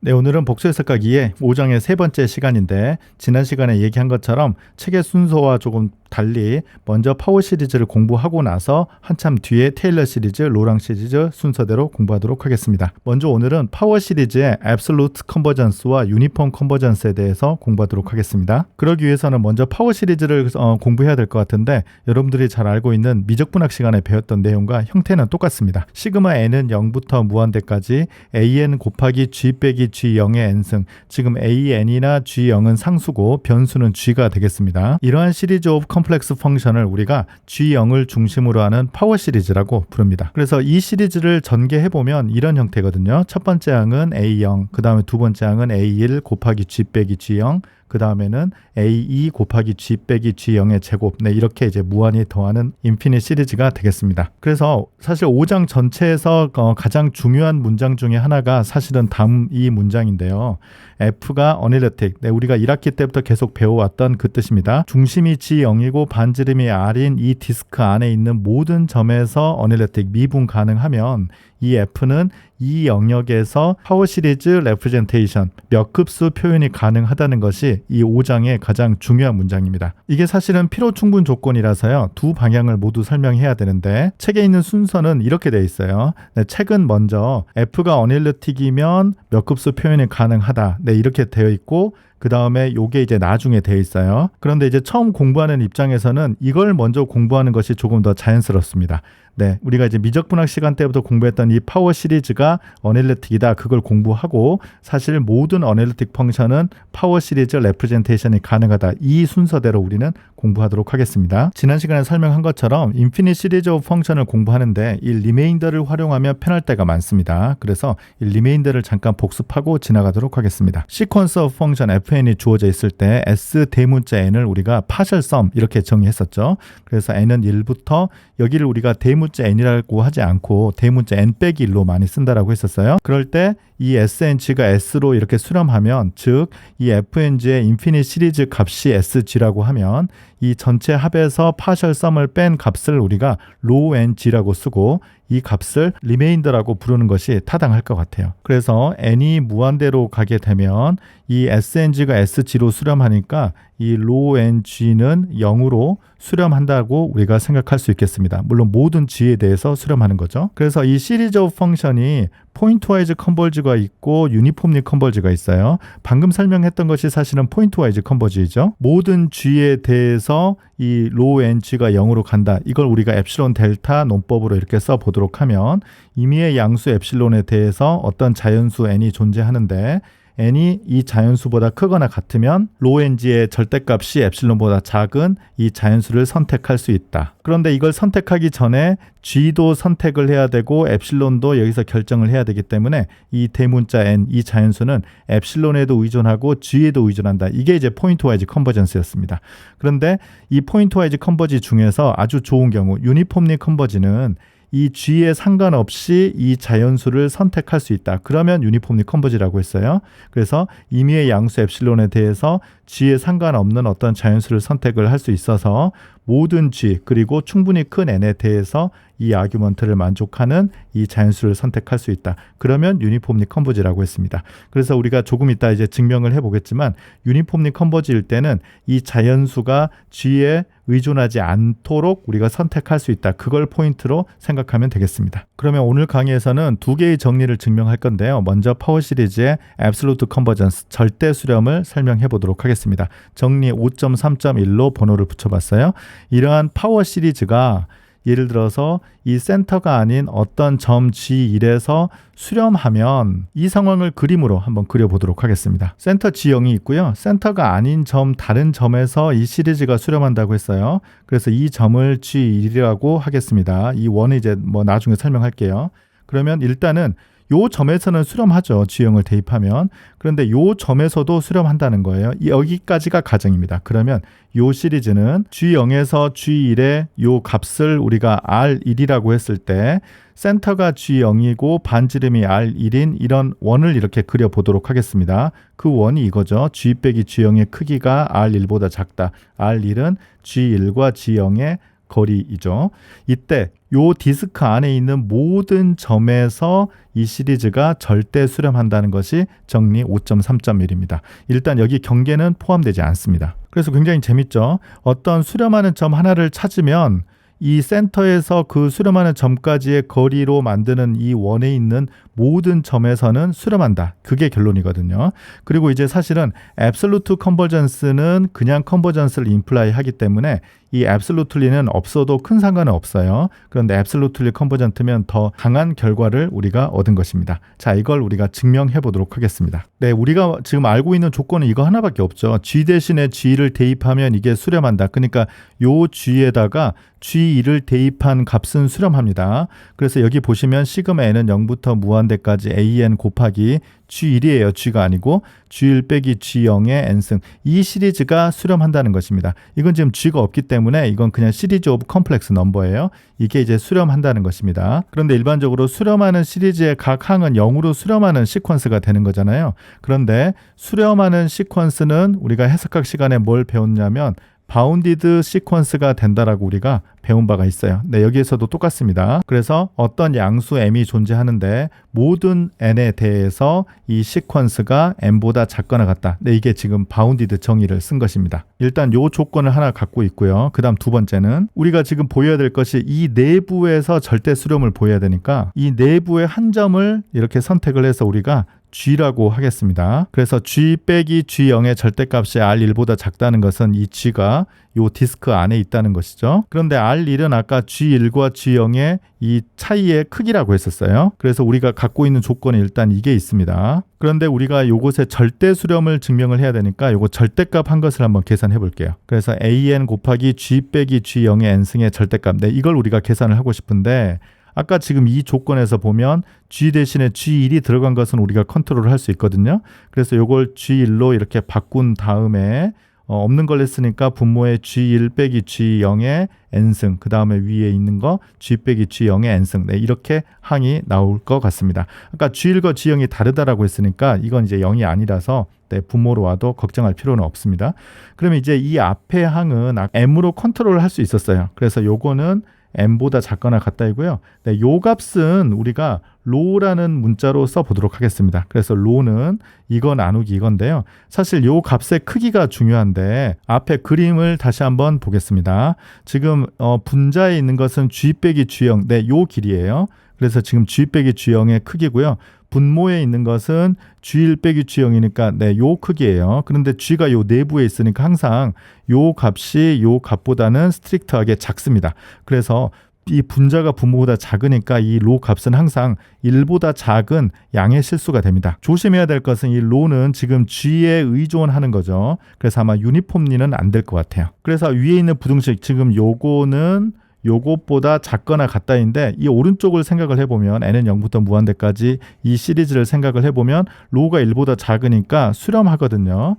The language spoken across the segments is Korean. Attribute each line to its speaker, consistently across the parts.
Speaker 1: 네, 오늘은 복수해석과 기의 5장의 세 번째 시간인데 지난 시간에 얘기한 것처럼 책의 순서와 조금 달리 먼저 파워 시리즈를 공부하고 나서 한참 뒤에 테일러 시리즈, 로랑 시리즈 순서대로 공부하도록 하겠습니다. 먼저 오늘은 파워 시리즈의 앱솔루트 컨버전스와 유니폼 컨버전스에 대해서 공부하도록 하겠습니다. 그러기 위해서는 먼저 파워 시리즈를 어, 공부해야 될 것 같은데 여러분들이 잘 알고 있는 미적분학 시간에 배웠던 내용과 형태는 똑같습니다. 시그마 n은 0부터 무한대까지 an 곱하기 g 빼기 g0의 n승 지금 an이나 g0은 상수고 변수는 g가 되겠습니다. 이러한 시리즈 오브 컴플렉스 펑션을 우리가 G0을 중심으로 하는 파워 시리즈라고 부릅니다. 그래서 이 시리즈를 전개해 보면 이런 형태거든요. 첫 번째 항은 A0, 그 다음에 두 번째 항은 A1 곱하기 G 빼기 G0, 그 다음에는 A2 곱하기 G 빼기 G0의 제곱. 네, 이렇게 이제 무한히 더하는 인피니 시리즈가 되겠습니다. 그래서 사실 5장 전체에서 어, 가장 중요한 문장 중에 하나가 사실은 다음 이 문장인데요. F가 어닐레틱. 네, 우리가 1학기 때부터 계속 배워왔던 그 뜻입니다. 중심이 G0이고 반지름이 R인 이 디스크 안에 있는 모든 점에서 어닐레틱 미분 가능하면 이 F는 이 영역에서 파워 시리즈 레프레젠테이션 몇 급수 표현이 가능하다는 것이 이 5장의 가장 중요한 문장입니다. 이게 사실은 필요 충분 조건이라서요. 두 방향을 모두 설명해야 되는데 책에 있는 순서는 이렇게 돼 있어요. 네, 책은 먼저 F가 어닐리틱이면 몇 급수 표현이 가능하다. 네, 이렇게 되어 있고 그 다음에 요게 이제 나중에 되어 있어요. 그런데 이제 처음 공부하는 입장에서는 이걸 먼저 공부하는 것이 조금 더 자연스럽습니다. 네, 우리가 이제 미적분학 시간 때부터 공부했던 이 파워 시리즈가 어넬리틱이다. 그걸 공부하고 사실 모든 어넬리틱 펑션은 파워 시리즈 레프레젠테이션이 가능하다. 이 순서대로 우리는 공부하도록 하겠습니다. 지난 시간에 설명한 것처럼 인피니 시리즈 오브 펑션을 공부하는데 이 리메인더를 활용하면 편할 때가 많습니다. 그래서 이 리메인더를 잠깐 복습하고 지나가도록 하겠습니다. 시퀀스 오브 펑션 fn이 주어져 있을 때 s 대문자 n을 우리가 파셜 썸 이렇게 정의했었죠. 그래서 n은 1부터 여기를 우리가 대문 자 n이라고 하지 않고 대문자 n 빼기 1로 많이 쓴다라고 했었어요. 그럴 때 이 SNG가 S로 이렇게 수렴하면 즉 이 FNG의 인피니 시리즈 값이 SG라고 하면 이 전체 합에서 파셜 썸을 뺀 값을 우리가 로우 NG라고 쓰고 이 값을 리메인더라고 부르는 것이 타당할 것 같아요. 그래서 n이 무한대로 가게 되면 이 SNG가 SG로 수렴하니까 이 로우 NG는 0으로 수렴한다고 우리가 생각할 수 있겠습니다. 물론 모든 G에 대해서 수렴하는 거죠. 그래서 이 시리즈 오브 펑션이 포인트 와이즈 컨버지가 있고 유니폼리 컨버지가 있어요. 방금 설명했던 것이 사실은 포인트 와이즈 컨버지죠. 모든 G에 대해서 이 로우 NG가 0으로 간다. 이걸 우리가 엡실론 델타 논법으로 이렇게 써 보도록 하면 임의의 양수 엡실론에 대해서 어떤 자연수 n이 존재하는데 n이 이 자연수보다 크거나 같으면 로엔지의 절대값이 엡실론보다 작은 이 자연수를 선택할 수 있다. 그런데 이걸 선택하기 전에 g도 선택을 해야 되고 엡실론도 여기서 결정을 해야 되기 때문에 이 대문자 n 이 자연수는 엡실론에도 의존하고 g에도 의존한다. 이게 이제 포인트 와이즈 컨버전스였습니다. 그런데 이 포인트 와이즈 컨버지 중에서 아주 좋은 경우 유니폼리 컨버지는 이 G에 상관없이 이 자연수를 선택할 수 있다. 그러면 유니폼리 컨버지라고 했어요. 그래서 임의의 양수 엡실론에 대해서 G에 상관없는 어떤 자연수를 선택을 할 수 있어서 모든 G 그리고 충분히 큰 N에 대해서 이 아규먼트를 만족하는 이 자연수를 선택할 수 있다. 그러면 유니폼리 컨버지라고 했습니다. 그래서 우리가 조금 이따 이제 증명을 해보겠지만 유니폼리 컨버지일 때는 이 자연수가 G에 의존하지 않도록 우리가 선택할 수 있다. 그걸 포인트로 생각하면 되겠습니다. 그러면 오늘 강의에서는 두 개의 정리를 증명할 건데요. 먼저 파워 시리즈의 앱솔루트 컨버전스 절대 수렴을 설명해 보도록 하겠습니다. 정리 5.3.1로 번호를 붙여봤어요. 이러한 파워 시리즈가 예를 들어서 이 센터가 아닌 어떤 점 G1에서 수렴하면 이 상황을 그림으로 한번 그려보도록 하겠습니다. 센터 G0이 있고요. 센터가 아닌 점 다른 점에서 이 시리즈가 수렴한다고 했어요. 그래서 이 점을 G1이라고 하겠습니다. 이 원은 이제 뭐 나중에 설명할게요. 그러면 일단은 요 점에서는 수렴하죠. G형을 대입하면. 그런데 요 점에서도 수렴한다는 거예요. 여기까지가 가정입니다. 그러면 요 시리즈는 G0에서 G1의 요 값을 우리가 R1이라고 했을 때 센터가 G0이고 반지름이 R1인 이런 원을 이렇게 그려보도록 하겠습니다. 그 원이 이거죠. G 빼기 G0의 크기가 R1보다 작다. R1은 G1과 G0의 거리이죠. 이때 요 디스크 안에 있는 모든 점에서 이 시리즈가 절대 수렴한다는 것이 정리 5.3.1입니다. 일단 여기 경계는 포함되지 않습니다. 그래서 굉장히 재밌죠. 어떤 수렴하는 점 하나를 찾으면 이 센터에서 그 수렴하는 점까지의 거리로 만드는 이 원에 있는 모든 점에서는 수렴한다. 그게 결론이거든요. 그리고 이제 사실은 앱솔루트 컨버전스는 그냥 컨버전스를 임플라이 하기 때문에 이 앱솔루틀리는 없어도 큰 상관은 없어요. 그런데 앱솔루틀리 컨버전트면 더 강한 결과를 우리가 얻은 것입니다. 자, 이걸 우리가 증명해 보도록 하겠습니다. 네, 우리가 지금 알고 있는 조건은 이거 하나밖에 없죠. G 대신에 G를 대입하면 이게 수렴한다. 그러니까 요 G에다가 G2를 대입한 값은 수렴합니다. 그래서 여기 보시면 시그마 n은 0부터 무한 대까지 an 곱하기 G1이에요. G가 아니고 G1 빼기 G0의 n승. 이 시리즈가 수렴한다는 것입니다. 이건 지금 G가 없기 때문에 이건 그냥 시리즈 오브 컴플렉스 넘버예요. 이게 이제 수렴한다는 것입니다. 그런데 일반적으로 수렴하는 시리즈의 각 항은 0으로 수렴하는 시퀀스가 되는 거잖아요. 그런데 수렴하는 시퀀스는 우리가 해석학 시간에 뭘 배웠냐면 바운디드 시퀀스가 된다라고 우리가 배운 바가 있어요. 네, 여기에서도 똑같습니다. 그래서 어떤 양수 m이 존재하는데 모든 n에 대해서 이 시퀀스가 m보다 작거나 같다. 네, 이게 지금 바운디드 정의를 쓴 것입니다. 일단 요 조건을 하나 갖고 있고요. 그다음 두 번째는 우리가 지금 보여야 될 것이 이 내부에서 절대 수렴을 보여야 되니까 이 내부의 한 점을 이렇게 선택을 해서 우리가 G라고 하겠습니다. 그래서 G 빼기 G0의 절대값이 R1보다 작다는 것은 이 G가 요 디스크 안에 있다는 것이죠. 그런데 R1은 아까 G1과 G0의 이 차이의 크기라고 했었어요. 그래서 우리가 갖고 있는 조건이 일단 이게 있습니다. 그런데 우리가 요것의 절대 수렴을 증명을 해야 되니까 요거 절대값 한 것을 한번 계산해 볼게요. 그래서 AN 곱하기 G 빼기 G0의 N승의 절대값. 네, 이걸 우리가 계산을 하고 싶은데 아까 지금 이 조건에서 보면 G 대신에 G1이 들어간 것은 우리가 컨트롤을 할 수 있거든요. 그래서 요걸 G1로 이렇게 바꾼 다음에 어, 없는 걸 했으니까 분모의 G1 빼기 G0의 n승 그 다음에 위에 있는 거 G 빼기 G0의 n승 네, 이렇게 항이 나올 것 같습니다. 아까 G1과 G0이 다르다라고 했으니까 이건 이제 0이 아니라서 네, 분모로 와도 걱정할 필요는 없습니다. 그러면 이제 이 앞에 항은 m으로 컨트롤을 할 수 있었어요. 그래서 요거는 m보다 작거나 같다이고요. 네, 요 값은 우리가 로라는 문자로 써보도록 하겠습니다. 그래서 로는 이거 나누기 이건데요. 사실 요 값의 크기가 중요한데 앞에 그림을 다시 한번 보겠습니다. 지금 어, 분자에 있는 것은 g 빼기 g0, 네, 요 길이에요. 그래서 지금 g 빼기 g0의 크기고요. 분모에 있는 것은 G1 빼기 G0이니까 네, 요 크기예요. 그런데 G가 요 내부에 있으니까 항상 요 값이 요 값보다는 스트릭트하게 작습니다. 그래서 이 분자가 분모보다 작으니까 이 로 값은 항상 1보다 작은 양의 실수가 됩니다. 조심해야 될 것은 이 로는 지금 G에 의존하는 거죠. 그래서 아마 유니폼리는 안 될 것 같아요. 그래서 위에 있는 부등식 지금 요거는 요것보다 작거나 같다인데 이 오른쪽을 생각을 해보면 n은 0부터 무한대까지 이 시리즈를 생각을 해보면 로가 1보다 작으니까 수렴하거든요.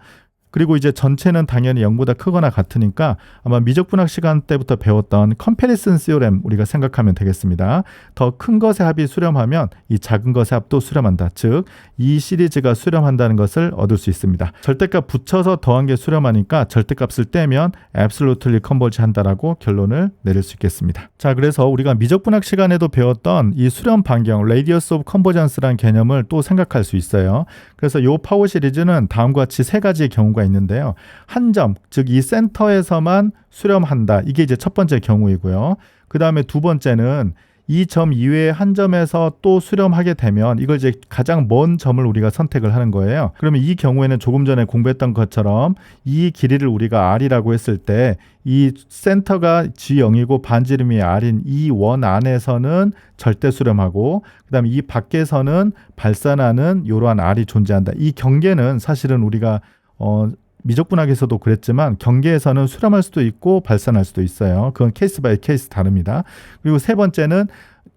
Speaker 1: 그리고 이제 전체는 당연히 0보다 크거나 같으니까 아마 미적분학 시간 때부터 배웠던 컴패리슨 시오렘 우리가 생각하면 되겠습니다. 더 큰 것의 합이 수렴하면 이 작은 것의 합도 수렴한다. 즉, 이 시리즈가 수렴한다는 것을 얻을 수 있습니다. 절대값 붙여서 더한 게 수렴하니까 절대값을 떼면 앱솔루틀리 컨버지 한다라고 결론을 내릴 수 있겠습니다. 자, 그래서 우리가 미적분학 시간에도 배웠던 이 수렴 반경, 레디어스 오브 컨버전스라는 개념을 또 생각할 수 있어요. 그래서 요 파워 시리즈는 다음과 같이 세 가지의 경우가 있는데요. 한 점, 즉 이 센터에서만 수렴한다. 이게 이제 첫 번째 경우이고요. 그 다음에 두 번째는 이 점 이외의 한 점에서 또 수렴하게 되면 이걸 이제 가장 먼 점을 우리가 선택을 하는 거예요. 그러면 이 경우에는 조금 전에 공부했던 것처럼 이 길이를 우리가 R이라고 했을 때 이 센터가 G0이고 반지름이 R인 이 원 안에서는 절대 수렴하고 그다음에 이 밖에서는 발산하는 이러한 R이 존재한다. 이 경계는 사실은 우리가 어 미적분학에서도 그랬지만 경계에서는 수렴할 수도 있고 발산할 수도 있어요. 그건 케이스 바이 케이스 다릅니다. 그리고 세 번째는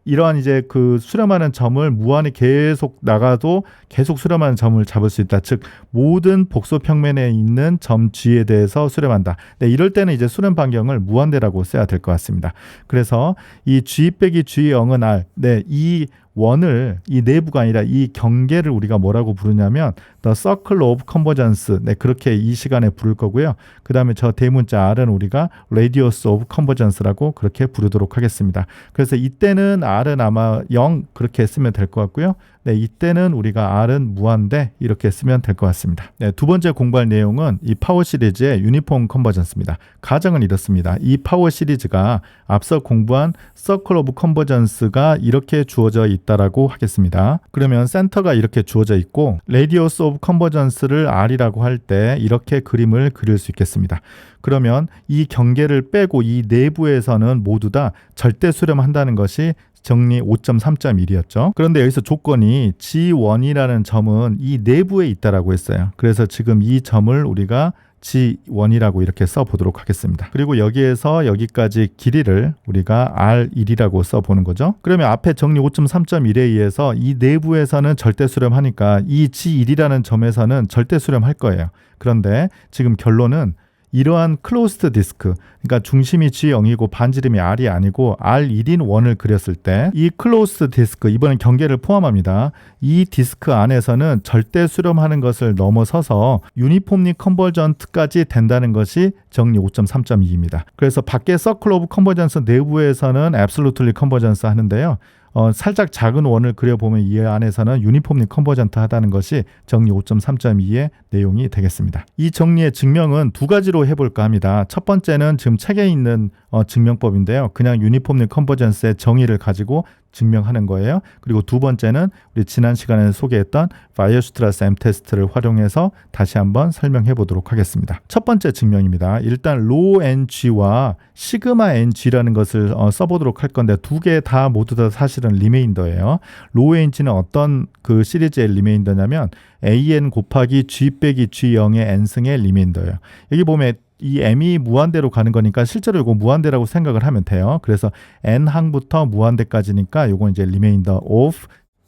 Speaker 1: 이러한 이제 그 수렴하는 점을 무한히 계속 나가도 계속 수렴하는 점을 잡을 수 있다. 즉 모든 복소 평면에 있는 점 G에 대해서 수렴한다. 네, 이럴 때는 이제 수렴 반경을 무한대라고 써야 될 것 같습니다. 그래서 이 G 빼기 G0은 R. 네, 이 원을 이 내부가 아니라 이 경계를 우리가 뭐라고 부르냐면 the circle of convergence 네 그렇게 이 시간에 부를 거고요. 그 다음에 저 대문자 R은 우리가 radius of convergence라고 그렇게 부르도록 하겠습니다. 그래서 이때는 R은 아마 0 그렇게 쓰면 될 것 같고요. 네, 이때는 우리가 R은 무한대 이렇게 쓰면 될 것 같습니다. 네, 두 번째 공부할 내용은 이 파워 시리즈의 유니폼 컨버전스입니다. 가정은 이렇습니다. 이 파워 시리즈가 앞서 공부한 서클 오브 컨버전스가 이렇게 주어져 있다라고 하겠습니다. 그러면 센터가 이렇게 주어져 있고 레디어스 오브 컨버전스를 R이라고 할 때 이렇게 그림을 그릴 수 있겠습니다. 그러면 이 경계를 빼고 이 내부에서는 모두 다 절대 수렴한다는 것이 정리 5.3.1이었죠. 그런데 여기서 조건이 G1이라는 점은 이 내부에 있다라고 했어요. 그래서 지금 이 점을 우리가 G1이라고 이렇게 써 보도록 하겠습니다. 그리고 여기에서 여기까지 길이를 우리가 R1이라고 써 보는 거죠. 그러면 앞에 정리 5.3.1에 의해서 이 내부에서는 절대 수렴하니까 이 G1이라는 점에서는 절대 수렴할 거예요. 그런데 지금 결론은 이러한 클로스트 디스크, 그러니까 중심이 G0이고 반지름이 R이 아니고 R1인 원을 그렸을 때 이 클로스트 디스크, 이번엔 경계를 포함합니다. 이 디스크 안에서는 절대 수렴하는 것을 넘어서서 유니폼리 컨버전트까지 된다는 것이 정리 5.3.2입니다. 그래서 밖에 서클 오브 컨버전스 내부에서는 앱솔루틀리 컨버전스 하는데요. 어, 살짝 작은 원을 그려보면 이 안에서는 유니폼리 컨버전트 하다는 것이 정리 5.3.2의 내용이 되겠습니다. 이 정리의 증명은 두 가지로 해볼까 합니다. 첫 번째는 지금 책에 있는 어, 증명법인데요. 그냥 유니폼리 컨버전스의 정의를 가지고 증명하는 거예요. 그리고 두 번째는 우리 지난 시간에 소개했던 바이오스트라스 M 테스트를 활용해서 다시 한번 설명해 보도록 하겠습니다. 첫 번째 증명입니다. 일단 로 NG와 시그마 NG라는 것을 어, 써보도록 할 건데 두 개 다 모두 다 사실은 리메인더예요. 로 NG는 어떤 그 시리즈의 리메인더냐면 AN 곱하기 G 빼기 G0의 N승의 리메인더예요. 여기 보면 이 m이 무한대로 가는 거니까 실제로 이거 무한대라고 생각을 하면 돼요. 그래서 n 항부터 무한대까지니까 이거 이제 remainder of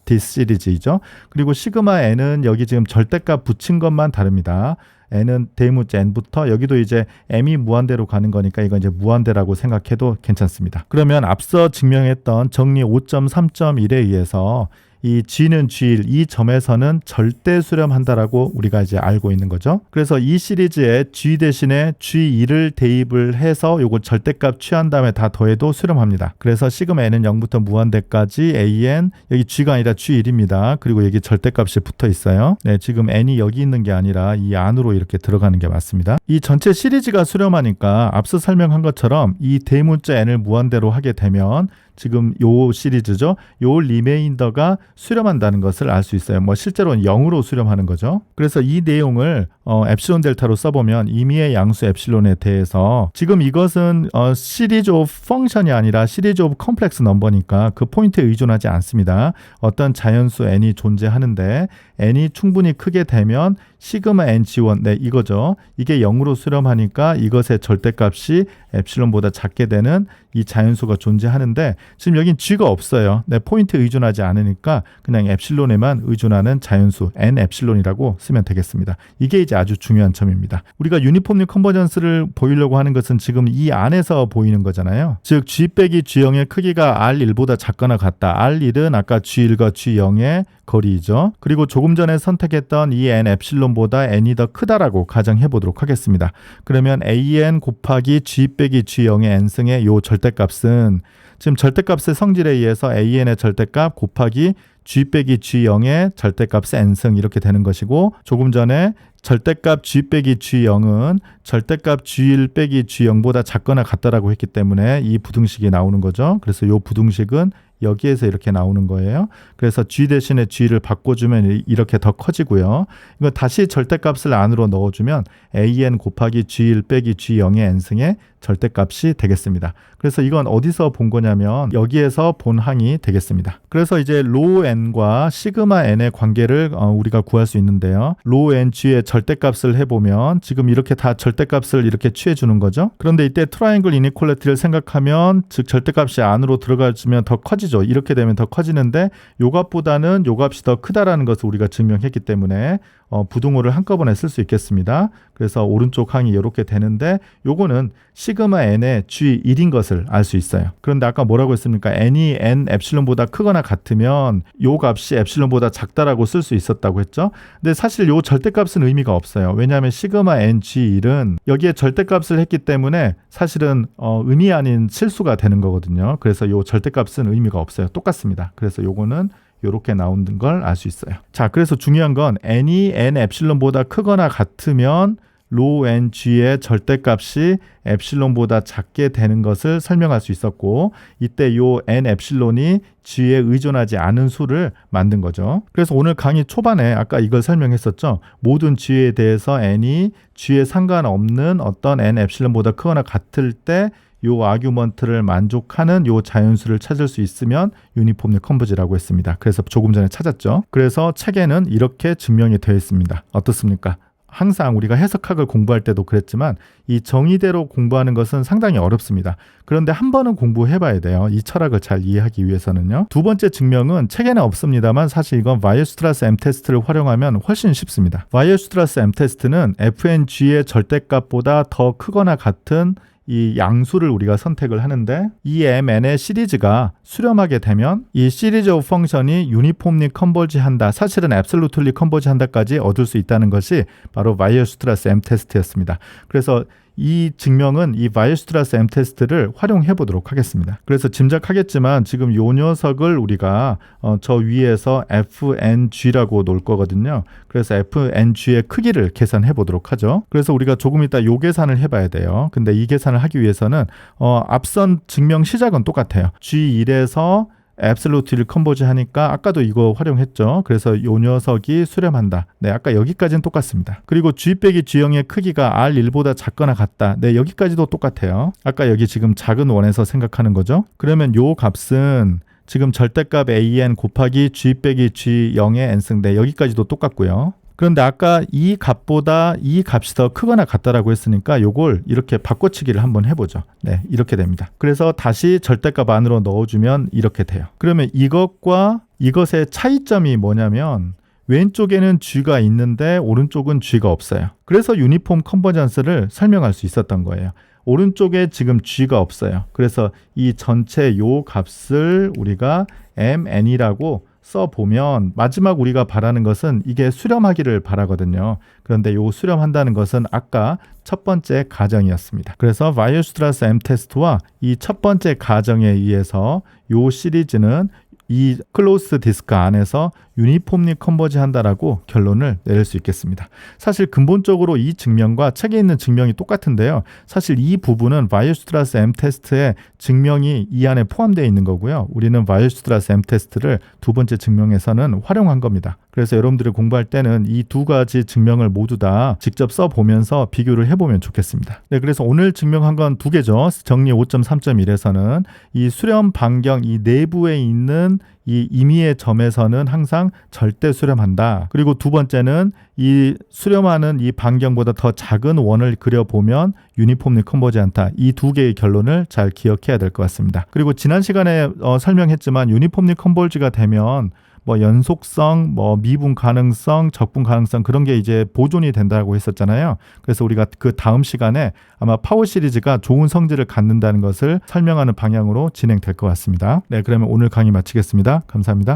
Speaker 1: 시리즈이죠. 그리고 시그마 n은 여기 지금 절대값 붙인 것만 다릅니다. n은 대문자 n부터 여기도 이제 m이 무한대로 가는 거니까 이건 이제 무한대라고 생각해도 괜찮습니다. 그러면 앞서 증명했던 정리 5.3.1에 의해서 이 G는 G1 이 점에서는 절대 수렴한다라고 우리가 이제 알고 있는 거죠. 그래서 이 시리즈에 G 대신에 G2를 대입을 해서 요거 절대값 취한 다음에 다 더해도 수렴합니다. 그래서 시그마 n은 0부터 무한대까지 an 여기 G가 아니라 G1입니다. 그리고 여기 절대값이 붙어 있어요. 네, 지금 n이 여기 있는 게 아니라 이 안으로 이렇게 들어가는 게 맞습니다. 이 전체 시리즈가 수렴하니까 앞서 설명한 것처럼 이 대문자 n을 무한대로 하게 되면 지금 요 시리즈죠. 요 리메인더가 수렴한다는 것을 알 수 있어요. 뭐 실제로는 0으로 수렴하는 거죠. 그래서 이 내용을 어, 엡실론 델타로 써보면 임의의 양수 엡실론에 대해서 지금 이것은 어, 시리즈 오브 펑션이 아니라 시리즈 오브 컴플렉스 넘버니까 그 포인트에 의존하지 않습니다. 어떤 자연수 n이 존재하는데 n이 충분히 크게 되면 시그마 n g1 네 이거죠. 이게 0으로 수렴하니까 이것의 절대값이 엡실론보다 작게 되는 이 자연수가 존재하는데 지금 여긴 g가 없어요. 네 포인트에 의존하지 않으니까 그냥 엡실론에만 의존하는 자연수 n 엡실론이라고 쓰면 되겠습니다. 이게 이제 아주 중요한 점입니다. 우리가 유니폼리 컨버전스를 보이려고 하는 것은 지금 이 안에서 보이는 거잖아요. 즉 g 빼기 g0의 크기가 r1보다 작거나 같다. r1은 아까 g1과 g0의 거리이죠. 그리고 조금 전에 선택했던 이 n 엡실론보다 n이 더 크다라고 가정해 보도록 하겠습니다. 그러면 an 곱하기 g 빼기 g0의 n승의 요 절대값은 지금 절대값의 성질에 의해서 an의 절대값 곱하기 g 빼기 g0의 절대값의 n승 이렇게 되는 것이고 조금 전에 절대값 g 빼기 g0은 절대값 g1 빼기 g0보다 작거나 같다라고 했기 때문에 이 부등식이 나오는 거죠. 그래서 이 부등식은 여기에서 이렇게 나오는 거예요. 그래서 g 대신에 g를 바꿔주면 이렇게 더 커지고요. 이거 다시 절대값을 안으로 넣어주면 an 곱하기 g1 빼기 g0의 n승의 절대값이 되겠습니다. 그래서 이건 어디서 본 거냐면 여기에서 본 항이 되겠습니다. 그래서 이제 로 n과 시그마 n의 관계를 어, 우리가 구할 수 있는데요. 로 n g의 절대값을 해보면 지금 이렇게 다 절대값을 이렇게 취해 주는 거죠. 그런데 이때 트라이앵글 이니퀄리티를 생각하면 즉 절대값이 안으로 들어가주면 더 커지 커지죠. 이렇게 되면 더 커지는데 요 값보다는 요 값이 더 크다라는 것을 우리가 증명했기 때문에 어, 부등호를 한꺼번에 쓸 수 있겠습니다. 그래서 오른쪽 항이 이렇게 되는데 요거는 시그마 n의 g1인 것을 알 수 있어요. 그런데 아까 뭐라고 했습니까? n이 n 엡실론보다 크거나 같으면 요 값이 엡실론보다 작다라고 쓸 수 있었다고 했죠. 근데 사실 요 절대값은 의미가 없어요. 왜냐하면 시그마 n g1은 여기에 절대값을 했기 때문에 사실은 어, 의미 아닌 실수가 되는 거거든요. 그래서 요 절대값은 의미가 없어요. 똑같습니다. 그래서 요거는 이렇게 나오는 걸 알 수 있어요. 자, 그래서 중요한 건 n이 n 엡실론보다 크거나 같으면 로 n g의 절대값이 엡실론보다 작게 되는 것을 설명할 수 있었고 이때 요 n 엡실론이 g에 의존하지 않은 수를 만든 거죠. 그래서 오늘 강의 초반에 아까 이걸 설명했었죠. 모든 g에 대해서 n이 g에 상관없는 어떤 n 엡실론보다 크거나 같을 때 요 아규먼트를 만족하는 요 자연수를 찾을 수 있으면 유니폼리 컨버지라고 했습니다. 그래서 조금 전에 찾았죠. 그래서 책에는 이렇게 증명이 되어 있습니다. 어떻습니까? 항상 우리가 해석학을 공부할 때도 그랬지만 이 정의대로 공부하는 것은 상당히 어렵습니다. 그런데 한 번은 공부해 봐야 돼요. 이 철학을 잘 이해하기 위해서는요. 두 번째 증명은 책에는 없습니다만 사실 이건 바이오스트라스 M 테스트를 활용하면 훨씬 쉽습니다. 바이오스트라스 M 테스트는 FNG의 절대값보다 더 크거나 같은 이 양수를 우리가 선택을 하는데 이 MN의 시리즈가 수렴하게 되면 이 시리즈 오브 펑션이 유니폼리 컨버지 한다. 사실은 앱솔루틀리 컨버지 한다까지 얻을 수 있다는 것이 바로 바이오스트라스 M 테스트였습니다. 그래서 이 증명은 이 바이오스트라스 M 테스트를 활용해 보도록 하겠습니다. 그래서 짐작하겠지만 지금 요 녀석을 우리가 어, 저 위에서 FNG라고 놓을 거거든요. 그래서 FNG의 크기를 계산해 보도록 하죠. 그래서 우리가 조금 이따 요 계산을 해 봐야 돼요. 근데 이 계산을 하기 위해서는 어, 앞선 증명 시작은 똑같아요. G1에서 앱솔루트를 컨버지 하니까 아까도 이거 활용했죠. 그래서 요 녀석이 수렴한다. 네, 아까 여기까지는 똑같습니다. 그리고 G 빼기 G형의 크기가 R1보다 작거나 같다. 네, 여기까지도 똑같아요. 아까 여기 지금 작은 원에서 생각하는 거죠. 그러면 요 값은 지금 절대값 AN 곱하기 G 빼기 G0의 N승 네, 여기까지도 똑같고요. 그런데 아까 이 값보다 이 값이 더 크거나 같다라고 했으니까 요걸 이렇게 바꿔치기를 한번 해보죠. 네, 이렇게 됩니다. 그래서 다시 절대값 안으로 넣어주면 이렇게 돼요. 그러면 이것과 이것의 차이점이 뭐냐면 왼쪽에는 G가 있는데 오른쪽은 G가 없어요. 그래서 유니폼 컨버전스를 설명할 수 있었던 거예요. 오른쪽에 지금 G가 없어요. 그래서 이 전체 요 값을 우리가 MN이라고 써 보면 마지막 우리가 바라는 것은 이게 수렴하기를 바라거든요. 그런데 요 수렴한다는 것은 아까 첫 번째 가정이었습니다. 그래서 바이오스트라스 M 테스트와 이 첫 번째 가정에 의해서 요 시리즈는 이 클로스 디스크 안에서 유니폼리 컨버지 한다라고 결론을 내릴 수 있겠습니다. 사실 근본적으로 이 증명과 책에 있는 증명이 똑같은데요. 사실 이 부분은 바이오스트라스 M 테스트의 증명이 이 안에 포함되어 있는 거고요. 우리는 바이오스트라스 M 테스트를 두 번째 증명에서는 활용한 겁니다. 그래서 여러분들이 공부할 때는 이 두 가지 증명을 모두 다 직접 써 보면서 비교를 해보면 좋겠습니다. 네, 그래서 오늘 증명한 건 두 개죠. 정리 5.3.1에서는 이 수렴 반경 이 내부에 있는 이 임의의 점에서는 항상 절대 수렴한다. 그리고 두 번째는 이 수렴하는 이 반경보다 더 작은 원을 그려보면 유니폼리 컨버지 않다. 이 두 개의 결론을 잘 기억해야 될 것 같습니다. 그리고 지난 시간에 어, 설명했지만 유니폼리 컨버지가 되면 뭐 연속성, 뭐 미분 가능성, 적분 가능성 그런 게 이제 보존이 된다고 했었잖아요. 그래서 우리가 그 다음 시간에 아마 파워 시리즈가 좋은 성질을 갖는다는 것을 설명하는 방향으로 진행될 것 같습니다. 네, 그러면 오늘 강의 마치겠습니다. 감사합니다.